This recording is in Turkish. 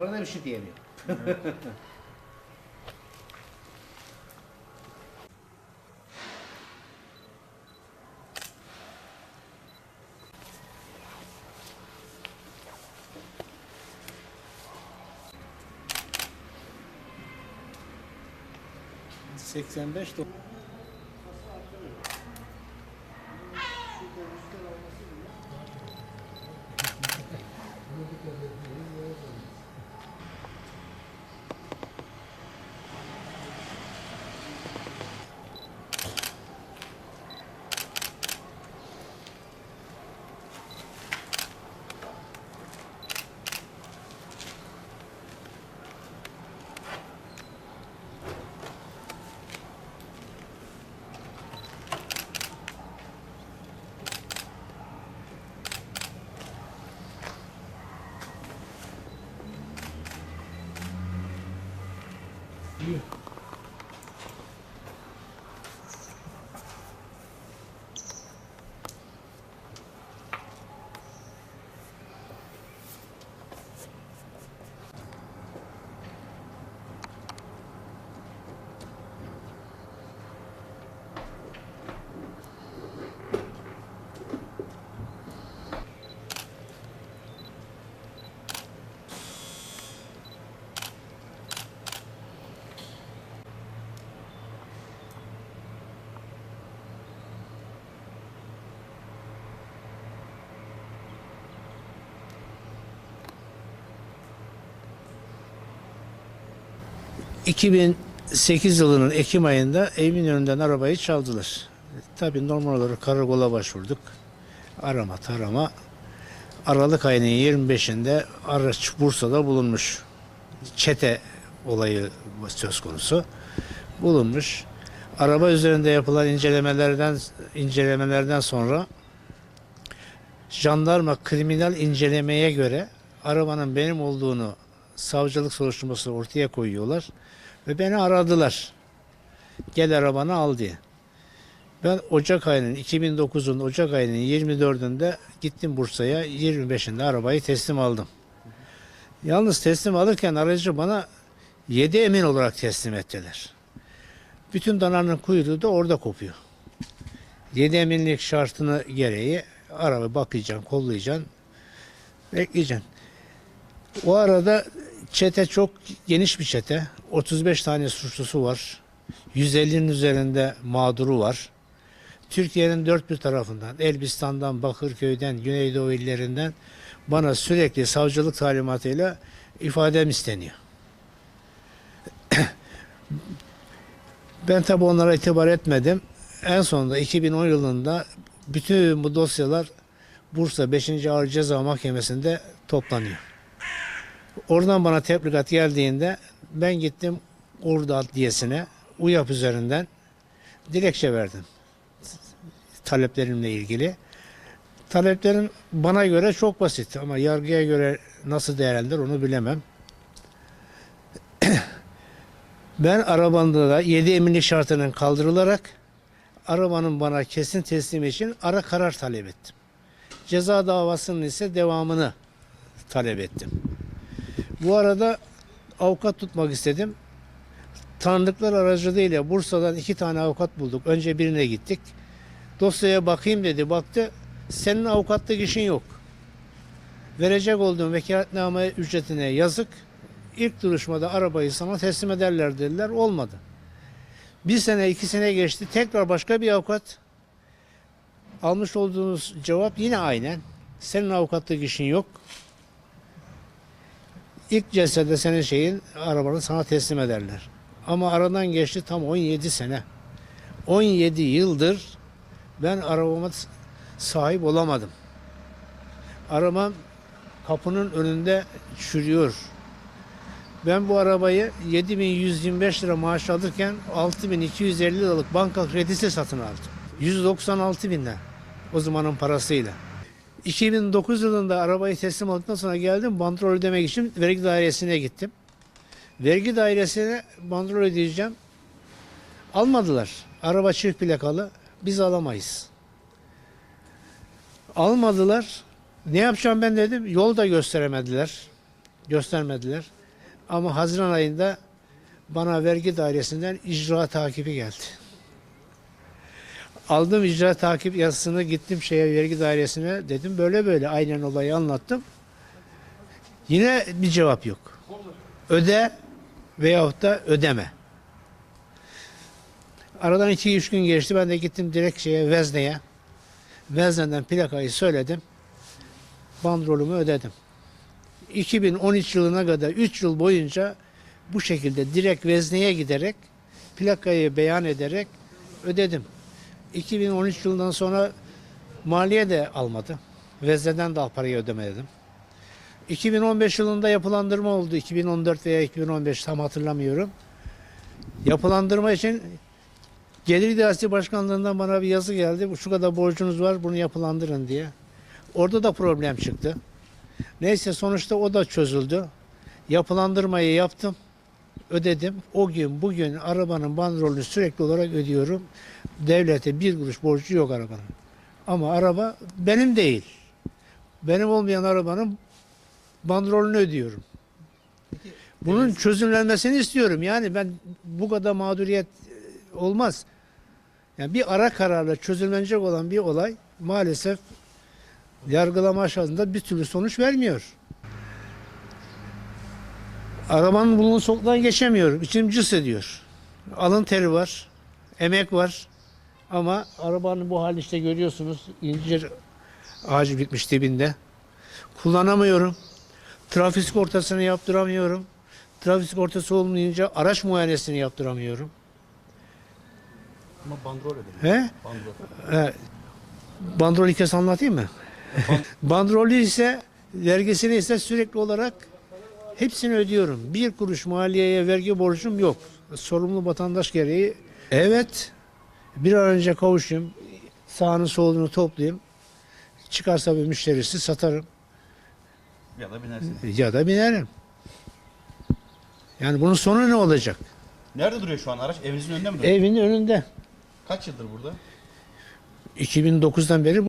Bana bir şey diyemiyorum. Seksen beş Yeah. ...2008 yılının Ekim ayında evimin önünden arabayı çaldılar. Tabii normal olarak karakola başvurduk. Arama tarama. Aralık ayının 25'inde araç Bursa'da bulunmuş. Çete olayı söz konusu. Bulunmuş. Araba üzerinde yapılan incelemelerden incelemelerden sonra jandarma kriminal incelemeye göre arabanın benim olduğunu savcılık soruşturması ortaya koyuyorlar ve beni aradılar. Gel arabanı al diye. Ben Ocak ayının 2009'un Ocak ayının 24'ünde gittim Bursa'ya 25'inde arabayı teslim aldım. Yalnız teslim alırken aracı bana 7 emin olarak teslim ettiler. Bütün dananın kuyruğu da orada kopuyor. 7 eminlik şartını gereği araba bakacaksın, kollayacaksın, bekleyeceksin. O arada çete çok geniş bir çete. 35 tane suçlusu var. 150'nin üzerinde mağduru var. Türkiye'nin dört bir tarafından, Elbistan'dan, Bakırköy'den, Güneydoğu illerinden bana sürekli savcılık talimatıyla ifadem isteniyor. ben tabi onlara itibar etmedim. En sonunda 2010 yılında bütün bu dosyalar Bursa 5. Ağır Ceza Mahkemesi'nde toplanıyor. Oradan bana tebligat geldiğinde ben gittim Ordu Adliyesi'ne UYAP üzerinden dilekçe verdim. Taleplerimle ilgili. Taleplerim bana göre çok basit ama yargıya göre nasıl değerlendir onu bilemem. ben arabamda da 7 eminlik şartının kaldırılarak arabanın bana kesin teslimi için ara karar talep ettim. Ceza davasının ise devamını talep ettim. Bu arada avukat tutmak istedim. Tanıdıklar aracılığıyla Bursa'dan iki tane avukat bulduk. Önce birine gittik. Dosyaya bakayım dedi. Baktı senin avukatlık işin yok. Verecek olduğun vekaletname ücretine yazık. İlk duruşmada arabayı sana teslim ederler dediler. Olmadı. Bir sene iki sene geçti. Tekrar başka bir avukat. Almış olduğunuz cevap yine aynen. Senin avukatlık işin yok. İlk celsede senin şeyin arabanı sana teslim ederler. Ama aradan geçti tam 17 sene. 17 yıldır ben arabama sahip olamadım. Arabam kapının önünde çürüyor. Ben bu arabayı 7125 lira maaş alırken 6250 liralık banka kredisi satın aldım. 196 binden o zamanın parasıyla. 2009 yılında arabayı teslim aldıktan sonra geldim bandrol ödemek için vergi dairesine gittim. Vergi dairesine bandrol ödeyeceğim. Almadılar. Araba çift plakalı. Biz alamayız. Almadılar. Ne yapacağım ben dedim. Yol da gösteremediler. Göstermediler. Ama Haziran ayında bana vergi dairesinden icra takibi geldi. Aldım icra takip yazısını gittim şeye vergi dairesine dedim böyle böyle aynen olayı anlattım. Yine bir cevap yok. Öde veyahut da ödeme. Aradan iki üç gün geçti. Ben de gittim direkt şeye Vezne'ye. Vezne'den plakayı söyledim. Bandrolümü ödedim. 2013 yılına kadar 3 yıl boyunca bu şekilde direkt Vezne'ye giderek plakayı beyan ederek ödedim. 2013 yılından sonra maliye de almadı. Vezne'den de al parayı ödemedim. 2015 yılında yapılandırma oldu. 2014 veya 2015 tam hatırlamıyorum. Yapılandırma için Gelir İdaresi Başkanlığından bana bir yazı geldi. Şu kadar borcunuz var bunu yapılandırın diye. Orada da problem çıktı. Neyse sonuçta o da çözüldü. Yapılandırmayı yaptım. Ödedim. O gün bugün arabanın bandrolünü sürekli olarak ödüyorum. Devlete bir kuruş borcu yok arabanın. Ama araba benim değil. Benim olmayan arabanın bandrolünü ödüyorum. Bunun çözümlenmesini istiyorum. Yani ben bu kadar mağduriyet e, olmaz. Yani bir ara kararla çözümlenecek olan bir olay maalesef yargılama aşamasında bir türlü sonuç vermiyor. Arabanın bulunduğu sokaktan geçemiyorum. İçim cıs ediyor. Alın teri var, emek var. Ama arabanın bu hali işte görüyorsunuz. İncir ağacı bitmiş dibinde. Kullanamıyorum. Trafik sigortasını yaptıramıyorum. Trafik sigortası olmayınca araç muayenesini yaptıramıyorum. Ama bandrol ödemiyor. He? Bandrol. He. Bandrol hikayesi anlatayım mı? Bandrolü ise vergisini ise sürekli olarak hepsini ödüyorum. Bir kuruş maliyeye vergi borcum yok. Sorumlu vatandaş gereği. Evet. Bir an önce kavuşayım. Sağını solunu toplayayım. Çıkarsa bir müşterisi satarım. Ya da binersin. Ya da binerim. Yani bunun sonu ne olacak? Nerede duruyor şu an araç? Evinizin önünde mi duruyor? Evin önünde. Kaç yıldır burada? 2009'dan beri